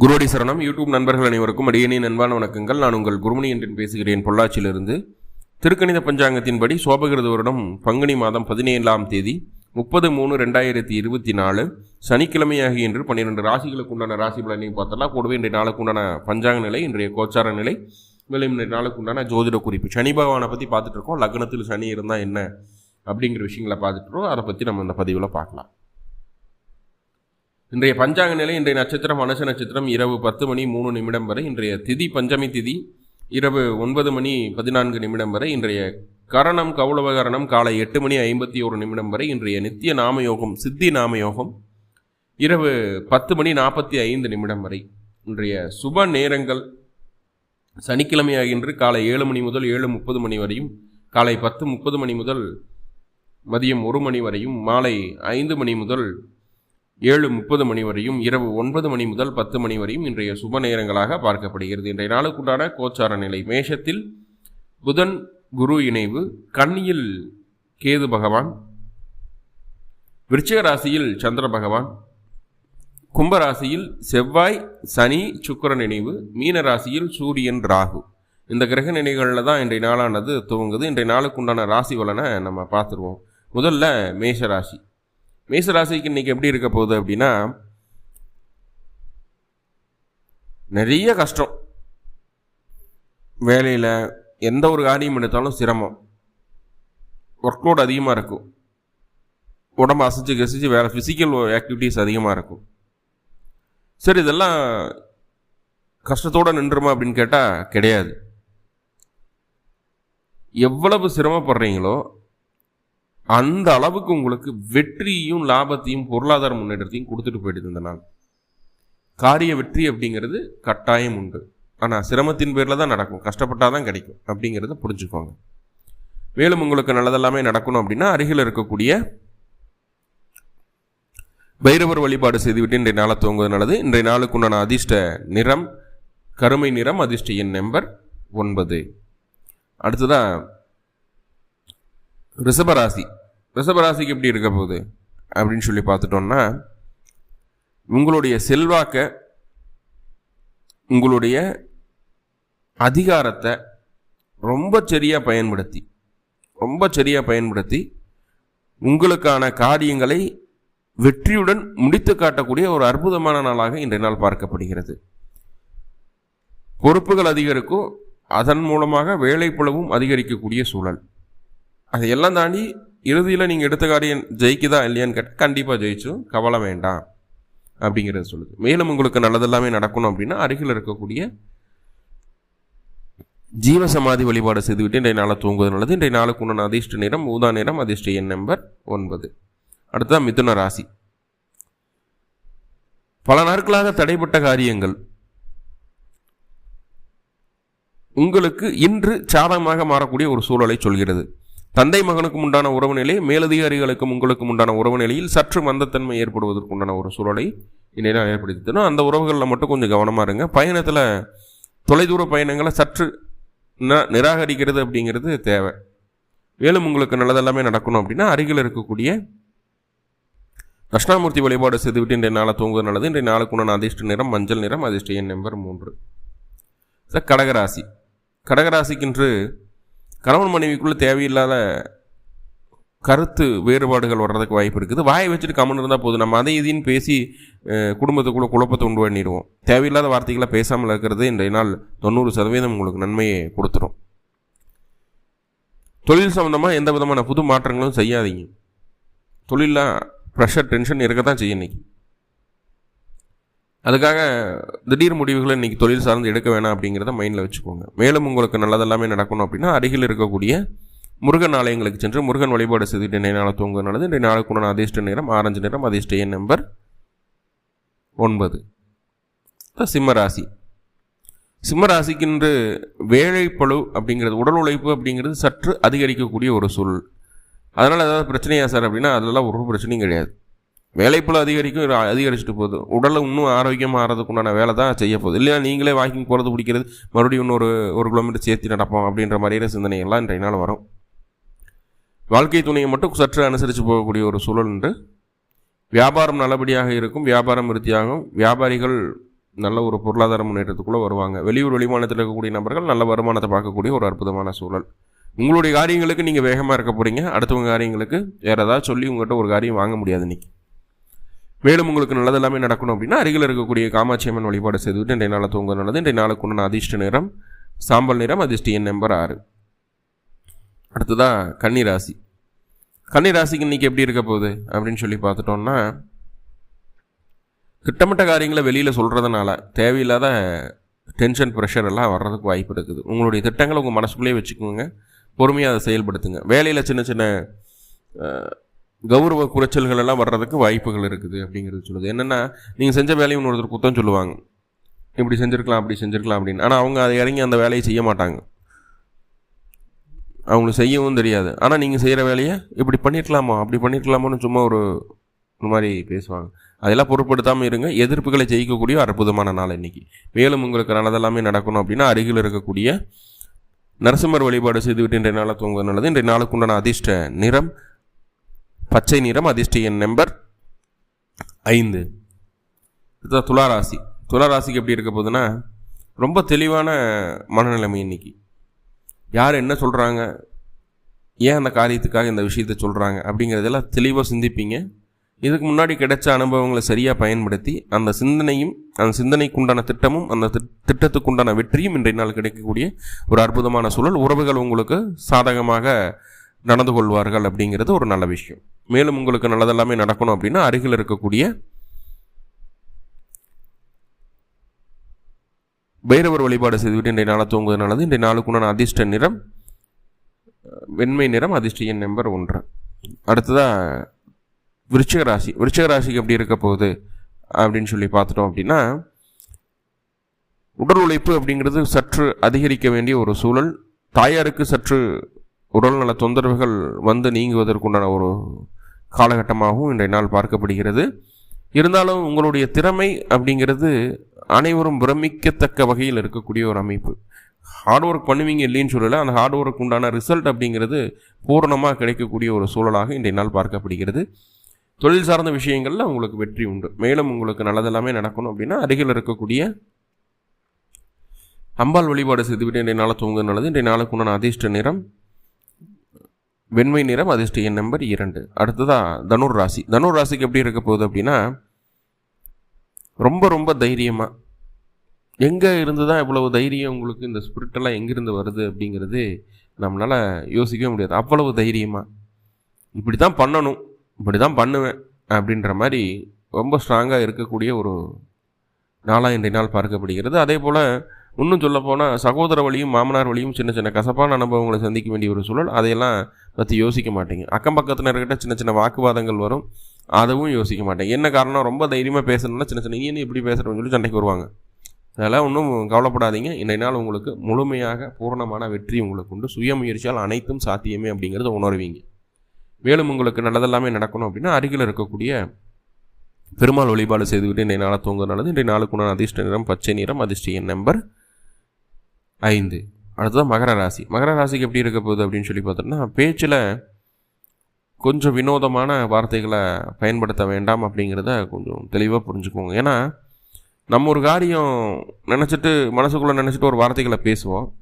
குருவடி சரணம். யூடியூப் நண்பர்கள் அனைவருக்கும் அடியனின் அன்பான வணக்கங்கள். நான் உங்கள் குருமணி என்றும் பேசுகிறேன். பொள்ளாச்சியிலிருந்து திருக்கணித பஞ்சாங்கத்தின்படி சோபகிருத வருடம் பங்குனி மாதம் பதினேழாம் தேதி முப்பது மூணு ரெண்டாயிரத்தி இருபத்தி நாலு. சனிக்கிழமையாகி இன்று பன்னிரெண்டு ராசிகளுக்கு உண்டான ராசி பலனையும் பார்த்தலாம் கூடவே இன்றைய நாளுக்கு உண்டான பஞ்சாங்க நிலை இன்றைய கோச்சார நிலை மேலும் இன்றைய நாளுக்கு உண்டான ஜோதிட குறிப்பு. சனி பகவானை பற்றி பார்த்துட்டு இருக்கோம். லக்னத்தில் சனி இருந்தால் என்ன அப்படிங்கிற விஷயங்களை பார்த்துட்டு இருக்கோம். அதை பற்றி நம்ம இந்த பதிவில் பார்க்கலாம். இன்றைய பஞ்சாங்க நிலை இன்றைய நட்சத்திரம் மனச நட்சத்திரம் இரவு பத்து மணி மூணு நிமிடம் வரை இன்றைய திதி பஞ்சமி திதி இரவு ஒன்பது மணி பதினான்கு நிமிடம் வரை இன்றைய கரணம் கௌளவகரணம் காலை எட்டு மணி ஐம்பத்தி ஒரு நிமிடம் வரை இன்றைய நித்திய நாமயோகம் சித்தி நாமயோகம் இரவு பத்து மணி நாற்பத்தி ஐந்து நிமிடம் வரை இன்றைய சுப நேரங்கள் சனிக்கிழமையாகின்று காலை ஏழு மணி முதல் ஏழு முப்பது மணி வரையும் காலை பத்து முப்பது மணி முதல் மதியம் ஒரு மணி வரையும் மாலை ஐந்து மணி முதல் ஏழு முப்பது மணி வரையும் இரவு ஒன்பது மணி முதல் பத்து மணி வரையும் இன்றைய சுப நேரங்களாக பார்க்கப்படுகிறது. இன்றைய நாளுக்குண்டான கோச்சார நிலை. மேஷத்தில் புதன் குரு இணைவு கன்னியில் கேது பகவான் விருச்சிக ராசியில் சந்திர பகவான் கும்பராசியில் செவ்வாய் சனி சுக்கரன் இணைவு மீன ராசியில் சூரியன் ராகு. இந்த கிரக நிலைகளில் தான் இன்றைய நாளானது துவங்குது. இன்றைய நாளுக்குண்டான ராசி பலனை நம்ம பார்த்துருவோம். முதல்ல மேஷ ராசி. மேசராசிக்கு இன்றைக்கி எப்படி இருக்க போகுது அப்படின்னா நிறைய கஷ்டம். வேலையில் எந்த ஒரு காரியம் எடுத்தாலும் சிரமம். ஒர்க் லோட் அதிகமாக இருக்கும். உடம்பு அசைச்சு கசிச்சு வேறு ஃபிசிக்கல் ஆக்டிவிட்டீஸ் அதிகமாக இருக்கும். சரி இதெல்லாம் கஷ்டத்தோடு நின்றுமா அப்படின்னு கேட்டால் கிடையாது. எவ்வளவு சிரமப்படுறீங்களோ அந்த அளவுக்கு உங்களுக்கு வெற்றியும் லாபத்தையும் பொருளாதார முன்னேற்றத்தையும் கொடுத்துட்டு போயிடுது இந்த நாள். காரிய வெற்றி அப்படிங்கிறது கட்டாயம் உண்டு. ஆனால் சிரமத்தின் பேரில் தான் நடக்கும். கஷ்டப்பட்டால் தான் கிடைக்கும். அப்படிங்கிறத புரிஞ்சுக்கோங்க. மேலும் உங்களுக்கு நல்லதெல்லாமே நடக்கணும் அப்படின்னா அருகில் இருக்கக்கூடிய பைரவர் வழிபாடு செய்துவிட்டு இன்றைய நாளை துவங்குவது நல்லது. இன்றைய நாளுக்கு உண்டான அதிர்ஷ்ட நிறம் கருமை நிறம் அதிர்ஷ்ட எண் நம்பர் ஒன்பது. அடுத்ததாக ரிஷபராசி. ரிஷபராசிக்கு எப்படி இருக்க போகுது? அப்படின்னு சொல்லி பார்த்துட்டோம்னா உங்களுடைய செல்வாக்க உங்களுடைய அதிகாரத்தை ரொம்ப சரியாக பயன்படுத்தி ரொம்ப சரியாக பயன்படுத்தி உங்களுக்கான காரியங்களை வெற்றியுடன் முடித்து காட்டக்கூடிய ஒரு அற்புதமான நாளாக இன்றைய நாள் பார்க்கப்படுகிறது. பொறுப்புகள் அதிகரிக்கும். அதன் மூலமாக வேலைப்பளவும் அதிகரிக்கக்கூடிய சூழல். அதையெல்லாம் தாண்டி இறுதியில் நீங்கள் எடுத்த காரியம் ஜெயிக்குதா இல்லையான்னு கேட்டால் கண்டிப்பாக ஜெயிச்சும் கவலை வேண்டாம் அப்படிங்கிறத சொல்லுது. மேலும் உங்களுக்கு நல்லதெல்லாமே நடக்கணும் அப்படின்னா அருகில் இருக்கக்கூடிய ஜீவ சமாதி வழிபாடு செய்துவிட்டு இன்றைய நாளை தூங்குவது நல்லது. இன்றைய நாளுக்கு உண்டான அதிர்ஷ்ட நிறம் ஊதா நிறம் அதிர்ஷ்ட எண் நம்பர் ஒன்பது. அடுத்ததான் மிதுன ராசி. பல நாட்களாக தடைப்பட்ட காரியங்கள். உங்களுக்கு இன்று சாதகமாக மாறக்கூடிய ஒரு சூழலை சொல்கிறது. தந்தை மகனுக்கும் உண்டான உறவு நிலை மேலதிகாரிகளுக்கும் உங்களுக்கும் உண்டான உறவு நிலையில் சற்று மந்தத்தன்மை ஏற்படுவதற்கு உண்டான ஒரு சூழலை இந்நேரம் ஏற்படுத்தி அந்த உறவுகளில் மட்டும் கொஞ்சம் கவனமாக இருங்க. பயணத்தில் தொலைதூர பயணங்களை சற்று ந நிராகரிக்கிறது அப்படிங்கிறது தேவை. மேலும் உங்களுக்கு நல்லதெல்லாமே நடக்கணும் அப்படின்னா அருகில் இருக்கக்கூடிய தட்சிணாமூர்த்தி வழிபாடு செய்துவிட்டு இன்றைய நாளை தூங்குவது நல்லது. இன்றைய நாளுக்குண்டான அதிர்ஷ்ட நிறம் மஞ்சள் நிறம் அதிர்ஷ்ட எண் நம்பர் மூன்று. சார் கடகராசி. கடகராசிக்கின்று கணவன் மனைவிக்குள்ளே தேவையில்லாத கருத்து வேறுபாடுகள் வர்றதுக்கு வாய்ப்பு இருக்குது. வாயை வச்சுட்டு கம்மன் இருந்தால் போதும். நம்ம அதை இதையும் பேசி குடும்பத்துக்குள்ளே குழப்பத்தை உண்டு பண்ணிடுவோம் தேவையில்லாத வார்த்தைகளை பேசாமல் இருக்கிறது இன்றைய நாள் தொண்ணூறு சதவீதம் உங்களுக்கு நன்மையை கொடுத்துரும். தொழில் சம்மந்தமாக எந்த விதமான புது மாற்றங்களும் செய்யாதீங்க. தொழிலில் ப்ரெஷர் டென்ஷன் இருக்க தான் செய்யும் இன்றைக்கி அதுக்காக திடீர் முடிவுகளை இன்றைக்கி தொழில் சார்ந்து எடுக்க வேணாம் அப்படிங்கிறத மைண்டில் வச்சுக்கோங்க. மேலும் உங்களுக்கு நல்லதெல்லாமே நடக்கணும் அப்படின்னா அருகில் இருக்கக்கூடிய முருகன் ஆலயங்களுக்கு சென்று முருகன் வழிபாடு செய்துட்டு இன்றைய நாளை தூங்க நல்லது. இன்றைய நாளுக்கு அதிர்ஷ்ட நேரம் ஆரஞ்சு நிறம் அதிர்ஷ்ட எண் நம்பர் ஒன்பது. சிம்மராசி சிம்மராசிக்கின்று வேலைப்பழு அப்படிங்கிறது உடல் உழைப்பு அப்படிங்கிறது சற்று அதிகரிக்கக்கூடிய ஒரு சூழல். அதனால் ஏதாவது பிரச்சனையா சார் அப்படின்னா அதெல்லாம் ஒரு பிரச்சனையும் கிடையாது. வேலைப்புல அதிகரிக்கும் அதிகரிச்சுட்டு போகுது. உடலை இன்னும் ஆரோக்கியமாக ஆகிறதுக்குண்டான வேலை தான் செய்ய போகுது. இல்லையா நீங்களே வாக்கிங் போகிறது பிடிக்கிறது மறுபடியும் இன்னொரு ஒரு கிலோமீட்டர் சேர்த்து நடப்போம் அப்படின்ற மாதிரியான சிந்தனைகள்லாம் இன்றைய நாள் வரும். வாழ்க்கை துணையை மட்டும் சற்று அனுசரித்து போகக்கூடிய ஒரு சூழல் உண்டு. வியாபாரம் நல்லபடியாக இருக்கும் வியாபாரம் விருத்தியாகும். வியாபாரிகள் நல்ல ஒரு பொருளாதார முன்னேற்றத்துக்குள்ளே வருவாங்க. வெளியூர் வெளிமாநிலத்தில் இருக்கக்கூடிய நபர்கள் நல்ல வருமானத்தை பார்க்கக்கூடிய ஒரு அற்புதமான சூழல். உங்களுடைய காரியங்களுக்கு நீங்கள் வேகமாக இருக்க போகிறீங்க அடுத்தவங்க காரியங்களுக்கு வேறு ஏதாவது சொல்லி உங்கள்கிட்ட ஒரு காரியம் வாங்க முடியாது இன்றைக்கி மேலும் உங்களுக்கு நல்லது எல்லாமே நடக்கணும் அப்படின்னா அருகில் இருக்கக்கூடிய காமாட்சி அம்மன் வழிபாடு செய்துவிட்டு இன்றைய நாளை தூங்க நல்லது இன்றைய நாளுக்கு உண்டான அதிர்ஷ்ட நிறம் சாம்பல் நிறம் அதிர்ஷ்ட எண் நம்பர் ஆறு. அடுத்ததாக கன்னிராசி. கன்னிராசிக்கு இன்றைக்கி எப்படி இருக்க போகுது அப்படின்னு சொல்லி பார்த்துட்டோம்னா திட்டமிட்ட காரியங்களை வெளியில் சொல்கிறதுனால தேவையில்லாத டென்ஷன் ப்ரெஷர் எல்லாம் வர்றதுக்கு வாய்ப்பு இருக்குது. உங்களுடைய திட்டங்களை உங்கள் மனசுக்குள்ளேயே வச்சுக்கோங்க. பொறுமையாக அதை செயல்படுத்துங்க. வேலையில் சின்ன சின்ன கௌரவ குறைச்சல்கள் எல்லாம் வர்றதுக்கு வாய்ப்புகள் இருக்குது அப்படிங்கிறது சொல்லுது. என்னென்னா நீங்கள் செஞ்ச வேலையை ஒருத்தர் குத்தம் சொல்லுவாங்க. இப்படி செஞ்சுருக்கலாம் அப்படி செஞ்சுருக்கலாம் அப்படின்னு. ஆனால் அவங்க அதை இறங்கி அந்த வேலையை செய்ய மாட்டாங்க. அவங்களுக்கு செய்யவும் தெரியாது. ஆனால் நீங்கள் செய்கிற வேலையை இப்படி பண்ணியிருக்கலாமா அப்படி பண்ணியிருக்கலாமோன்னு சும்மா ஒரு ஒரு மாதிரி பேசுவாங்க. அதெல்லாம் பொருட்படுத்தாமல் இருங்க. எதிர்ப்புகளை ஜெயிக்கக்கூடிய அற்புதமான நாள் இன்னைக்கு. மேலும் உங்களுக்கு நல்லதெல்லாமே நடக்கணும் அப்படின்னா அருகில் இருக்கக்கூடிய நரசிம்மர் வழிபாடு செய்துவிட்டு இன்றைய நாளை தூங்குவது நல்லது. இன்றைய நாளுக்குண்டான அதிர்ஷ்ட நிறம் பச்சை நிறம் அதிர்ஷ்ட எண் நம்பர் ஐந்து. இதுதான் துளாராசி. துளாராசிக்கு எப்படி இருக்க போகுதுன்னா ரொம்ப தெளிவான மனநிலைமை இன்னைக்கு. யார் என்ன சொல்கிறாங்க ஏன் அந்த காரியத்துக்காக இந்த விஷயத்தை சொல்கிறாங்க அப்படிங்கிறதெல்லாம் தெளிவாக சிந்திப்பீங்க. இதுக்கு முன்னாடி கிடைச்ச அனுபவங்களை சரியாக பயன்படுத்தி அந்த சிந்தனையும் அந்த சிந்தனைக்குண்டான திட்டமும் அந்த திட்டத்துக்குண்டான வெற்றியும் இன்றைய நாள் கிடைக்கக்கூடிய ஒரு அற்புதமான சூழல். உறவுகள் உங்களுக்கு சாதகமாக நடந்து கொள்வார்கள் அப்படிங்கிறது ஒரு நல்ல விஷயம். மேலும் உங்களுக்கு நல்லதெல்லாமே நடக்கணும் அப்படின்னா அருகில் இருக்கக்கூடிய பைரவர் வழிபாடு செய்துவிட்டு இன்றைய நாளை தூங்குவது நல்லது. இன்றைய நாளுக்குண்டான அதிர்ஷ்ட நிறம் வெண்மை நிறம் அதிர்ஷ்ட எண் நம்பர் ஒன்று. அடுத்ததாக விருச்சிக ராசி. விருச்சிக ராசிக்கு எப்படி இருக்க போகுது அப்படின்னு சொல்லி பார்த்துட்டோம் அப்படின்னா உடல் உழைப்பு அப்படிங்கிறது சற்று அதிகரிக்க வேண்டிய ஒரு சூழல். தாயாருக்கு சற்று உடல்நல தொந்தரவுகள் வந்து நீங்குவதற்குண்டான ஒரு காலகட்டமாகவும் இன்றைய நாள் பார்க்கப்படுகிறது. இருந்தாலும் உங்களுடைய திறமை அப்படிங்கிறது அனைவரும் பிரமிக்கத்தக்க வகையில் இருக்கக்கூடிய ஒரு அமைப்பு. ஹார்ட் ஒர்க் பண்ணுவீங்க இல்லைன்னு சொல்லலை அந்த ஹார்ட் ஒர்க் உண்டான ரிசல்ட் அப்படிங்கிறது பூரணமாக கிடைக்கக்கூடிய ஒரு சூழலாக இன்றைய நாள் பார்க்கப்படுகிறது. தொழில் சார்ந்த விஷயங்களில் உங்களுக்கு வெற்றி உண்டு. மேலும் உங்களுக்கு நல்லதெல்லாமே நடக்கணும் அப்படின்னா அருகில் இருக்கக்கூடிய அம்பாள் வழிபாடு செய்துவிட்டு இன்றைய நாளை தூங்க நல்லது. இன்றைய நாளுக்கு உண்டான அதிர்ஷ்ட நிறம் வெண்மை நிறம் அதிர்ஷ்ட எண் நம்பர் இரண்டு. அடுத்ததாக தனுர் ராசி. தனுர் ராசிக்கு எப்படி இருக்க போகுது அப்படின்னா ரொம்ப ரொம்ப தைரியமாக எங்கே இருந்து தான் இவ்வளவு தைரியம் உங்களுக்கு இந்த ஸ்பிரிட்டெல்லாம் எங்கேருந்து வருது அப்படிங்கிறது நம்மளால் யோசிக்கவே முடியாது. அவ்வளவு தைரியமாக இப்படி தான் பண்ணணும் இப்படி தான் பண்ணுவேன் அப்படின்ற மாதிரி ரொம்ப ஸ்ட்ராங்காக இருக்கக்கூடிய ஒரு நாளாக இன்றைய நாள் பார்க்கப்படுகிறது. அதே போல் இன்னும் சொல்லப்போனால் சகோதர வழியும் மாமனார் வழியும் சின்ன சின்ன கசப்பான அனுபவங்களை சந்திக்க வேண்டிய ஒரு சூழல். அதையெல்லாம் பற்றி யோசிக்க மாட்டேங்க. அக்கம் பக்கத்தினர்கிட்ட சின்ன சின்ன வாக்குவாதங்கள் வரும். அதுவும் யோசிக்க மாட்டேன். என்ன காரணம்? ரொம்ப தைரியமாக பேசணும்னா சின்ன சின்ன நீ இப்படி பேசுகிறோன்னு சொல்லி சண்டைக்கு வருவாங்க. அதெல்லாம் ஒன்றும் கவலைப்படாதீங்க. இன்றைய நாள் உங்களுக்கு முழுமையாக பூரணமான வெற்றி உங்களுக்கு உண்டு. சுயமுயற்சியால் அனைத்தும் சாத்தியமே அப்படிங்கிறத உணர்வீங்க. மேலும் உங்களுக்கு நல்லதெல்லாமே நடக்கணும் அப்படின்னா அருகில் இருக்கக்கூடிய பெருமாள் வழிபாடு செய்துவிட்டு இன்றைய நாளை தூங்குறது நல்லது. இன்றைய நாளுக்குண்டான அதிர்ஷ்ட நிறம் பச்சை நிறம் அதிர்ஷ்ட எண் நம்பர். ஐந்து. அடுத்ததான் மகர ராசி. மகர ராசிக்கு எப்படி இருக்க போகுது அப்படின்னு சொல்லி பார்த்தோம்னா பேச்சில் கொஞ்சம் வினோதமான வார்த்தைகளை பயன்படுத்த வேண்டாம் அப்படிங்கிறத கொஞ்சம் தெளிவாக புரிஞ்சுக்கோங்க. ஏன்னா நம்ம ஒரு காரியம் நினச்சிட்டு மனசுக்குள்ளே நினச்சிட்டு ஒரு வார்த்தைகளை பேசுவோம்.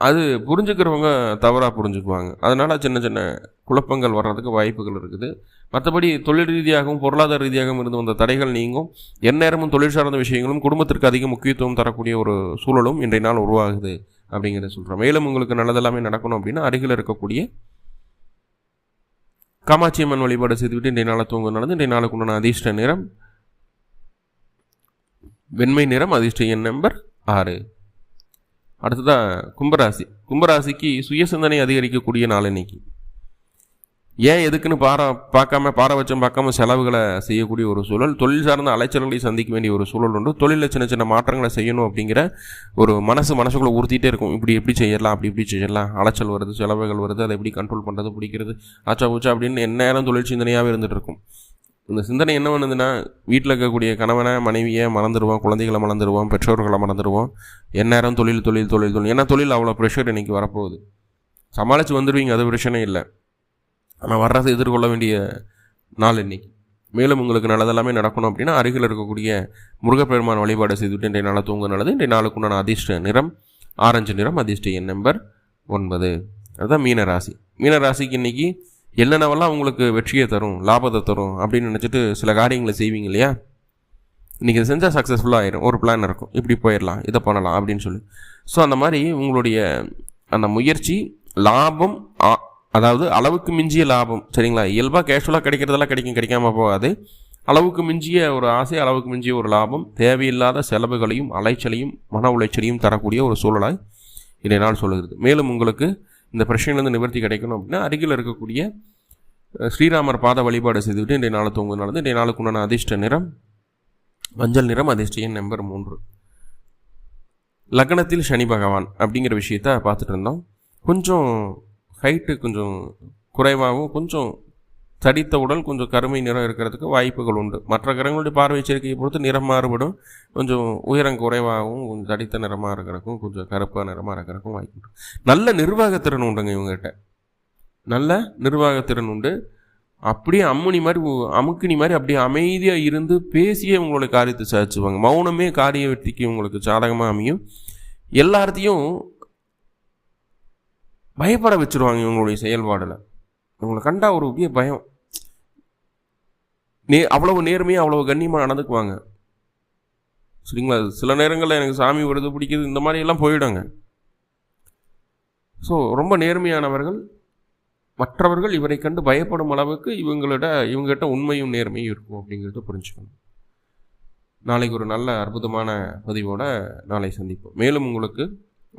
அது புரிஞ்சுக்கிறவங்க தவறாக புரிஞ்சுக்குவாங்க. அதனால் சின்ன சின்ன குழப்பங்கள் வர்றதுக்கு வாய்ப்புகள் இருக்குது. மற்றபடி தொழில் ரீதியாகவும் பொருளாதார ரீதியாகவும் இருந்து வந்த தடைகள் நீங்கும். எந்நேரமும் தொழில் சார்ந்த விஷயங்களும் குடும்பத்திற்கு அதிக முக்கியத்துவம் தரக்கூடிய ஒரு சூழலும் இன்றைய நாள் உருவாகுது அப்படிங்கிறத சொல்கிறேன் மேலும் உங்களுக்கு நல்லதெல்லாமே நடக்கணும் அப்படின்னா அருகில் இருக்கக்கூடிய காமாட்சி அம்மன் வழிபாடு செய்துவிட்டு இன்றைய நாளை தூங்க நடந்து இன்றைய நாளுக்கு உண்டான அதிர்ஷ்ட நிறம் வெண்மை நிறம் அதிர்ஷ்ட எண் நம்பர் ஆறு. அடுத்ததாக கும்பராசி. கும்பராசிக்கு சுயசிந்தனை அதிகரிக்கக்கூடிய நாள் இன்னைக்கு. ஏன் எதுக்குன்னு பாரா பார்க்காம பாரபட்சம் பார்க்காம செலவுகளை செய்யக்கூடிய ஒரு சூழல் தொழில் சார்ந்த அலைச்சல்களை சந்திக்க வேண்டிய ஒரு சூழல் உண்டு. தொழிலில் சின்ன சின்ன மாற்றங்களை செய்யணும் அப்படிங்கிற ஒரு மனசு மனசுக்குள்ளே உறுத்திட்டே இருக்கும். இப்படி எப்படி செய்யலாம்? அப்படி இப்படி செய்யலாம்? அலைச்சல் வருது செலவுகள் வருது அதை எப்படி கண்ட்ரோல் பண்ணுறது பிடிக்கிறது ஆச்சா பூச்சா அப்படின்னு எந்நேரம் தொழில் சிந்தனையாகவே இருந்துகிட்டு இருக்கும். இந்த சிந்தனை என்ன பண்ணுதுன்னா வீட்டில் இருக்கக்கூடிய கணவனை மனைவியை மறந்துடுவோம் குழந்தைகளை மறந்துடுவோம் பெற்றோர்களை மறந்துடுவோம். எந்நேரம் தொழில் தொழில் தொழில் தொழில். ஏன்னா தொழில் அவ்வளோ ப்ரெஷர் இன்றைக்கி வரப்போகுது. சமாளித்து வந்துடுவீங்க அது பிரச்சனை இல்லை. ஆனால் வர்றதை எதிர்கொள்ள வேண்டிய நாள் இன்னைக்கு. மேலும் உங்களுக்கு நல்லதெல்லாமே நடக்கணும் அப்படின்னா அருகில் இருக்கக்கூடிய முருகப்பெருமான் வழிபாடு செய்துவிட்டு இன்றைய நாளை தூங்க நல்லது. இன்றைய நாளுக்குண்டான அதிர்ஷ்ட நிறம் ஆரஞ்சு நிறம் அதிர்ஷ்ட எண் நம்பர் ஒன்பது. அதுதான் மீனராசி. மீனராசிக்கு இன்றைக்கி என்னென்னவெல்லாம் உங்களுக்கு வெற்றியை தரும் லாபத்தை தரும் அப்படின்னு நினச்சிட்டு சில காரியங்களை செய்வீங்க இல்லையா? இன்றைக்கி இதை செஞ்சால் சக்ஸஸ்ஃபுல்லாக ஆயிரும். ஒரு பிளான் இருக்கும். இப்படி போயிடலாம் இதை பண்ணலாம் அப்படின்னு சொல்லி. ஸோ அந்த மாதிரி உங்களுடைய அந்த முயற்சி லாபம் அதாவது அளவுக்கு மிஞ்சிய லாபம் சரிங்களா? இயல்பாக கேஷுவலாக கிடைக்கிறதெல்லாம் கிடைக்கும் கிடைக்காம போகாது. அளவுக்கு மிஞ்சிய ஒரு ஆசை அளவுக்கு மிஞ்சிய ஒரு லாபம் தேவையில்லாத செலவுகளையும் அலைச்சலையும் மன உளைச்சலையும் தரக்கூடிய ஒரு சூழலாய் இன்றைய நாள் சொல்லுகிறது. மேலும் உங்களுக்கு இந்த பிரச்சனையிலேருந்து நிவர்த்தி கிடைக்கணும் அப்படின்னா அருகில் இருக்கக்கூடிய ஸ்ரீராமர் பாத வழிபாடு செய்துவிட்டு இன்றைய நாள் தூங்குனால இன்றைய நாளுக்கு உண்டான அதிர்ஷ்ட நிறம் மஞ்சள் நிறம் அதிர்ஷ்ட எண் நம்பர் மூன்று. லக்னத்தில் சனி பகவான் அப்படிங்கிற விஷயத்த பார்த்துட்டு இருந்தோம். கொஞ்சம் ஹைட்டு கொஞ்சம் குறைவாகவும் கொஞ்சம் தடித்த உடல் கொஞ்சம் கருமை நிறம் இருக்கிறதுக்கு வாய்ப்புகள் உண்டு. மற்ற கிரகங்களுடைய பார்வை சேர்க்கையை பொறுத்து நிறம் மாறுபடும். கொஞ்சம் உயரம் குறைவாகவும் கொஞ்சம் தடித்த நிறமாக இருக்கிறதுக்கும் கொஞ்சம் கருப்பாக நிறமாக இருக்கிறதுக்கும் வாய்ப்பு உண்டு. நல்ல நிர்வாகத்திறன் உண்டுங்க இவங்ககிட்ட. நல்ல நிர்வாகத்திறன் உண்டு. அப்படியே அம்முனி மாதிரி உ- அமுக்கினி மாதிரி அப்படியே அமைதியாக இருந்து பேசியே உங்களுடைய காரியத்தை சாதிச்சுவாங்க மௌனமே காரிய வெற்றிக்கு உங்களுக்கு சாதகமாக அமையும். எல்லாத்தையும் பயப்பட வச்சுருவாங்க இவங்களுடைய செயல்பாடில். அவங்கள கண்டா ஒரு பெரிய பயம். நே அவ்வளவு நேர்மையாக அவ்வளவு கண்ணியமாக நடந்துக்குவாங்க. சரிங்களா? சில நேரங்களில் எனக்கு சாமி வருது பிடிக்குது இந்த மாதிரி எல்லாம் போயிடுங்க. ஸோ ரொம்ப நேர்மையானவர்கள் மற்றவர்கள் இவரை கண்டு பயப்படும் அளவுக்கு இவங்களோட இவங்ககிட்ட உண்மையும் நேர்மையும் இருக்கும் அப்படிங்கிறத புரிஞ்சுக்கணும். நாளைக்கு ஒரு நல்ல அற்புதமான பதிவோடு நாளை சந்திப்போம். மேலும் உங்களுக்கு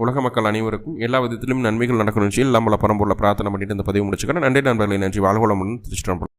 உலக மக்கள் அனைவருக்கும் எல்லா விதத்திலும் நன்மைகள் நடக்கணும் எல்லாம் பல பரம்பொருளை பிரார்த்தனை பண்ணிட்டு இந்த பதிவு முடிச்சுக்கிறேன். நன்றி நண்பர்களை நன்றி. வாழ்கோளமுடன் திருச்சிட்டம்பலம்